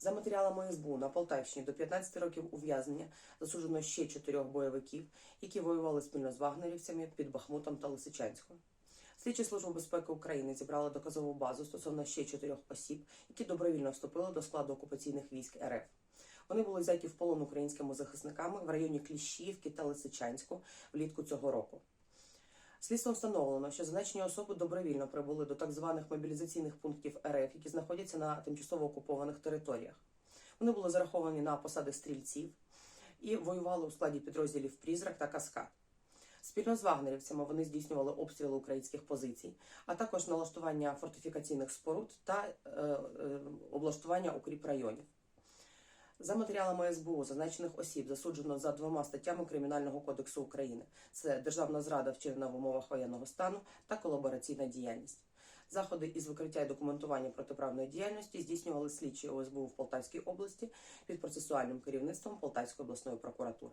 За матеріалами СБУ на Полтавщині до 15 років ув'язнення засуджено ще чотирьох бойовиків, які воювали спільно з вагнерівцями під Бахмутом та Лисичанською. Слідчі служби безпеки України зібрали доказову базу стосовно ще чотирьох осіб, які добровільно вступили до складу окупаційних військ РФ. Вони були взяті в полон українськими захисниками в районі Кліщіївки та Лисичанську влітку цього року. Слідством встановлено, що зазначені особи добровільно прибули до так званих мобілізаційних пунктів РФ, які знаходяться на тимчасово окупованих територіях. Вони були зараховані на посади стрільців і воювали у складі підрозділів Прізрак та Каскад. Спільно з вагнерівцями вони здійснювали обстріли українських позицій, а також налаштування фортифікаційних споруд та е, е, облаштування укріп районів. За матеріалами СБУ зазначених осіб засуджено за двома статтями Кримінального кодексу України: це державна зрада, вчинена в умовах воєнного стану та колабораційна діяльність. Заходи із викриття і документування протиправної діяльності здійснювали слідчі ОСБУ в Полтавській області під процесуальним керівництвом Полтавської обласної прокуратури.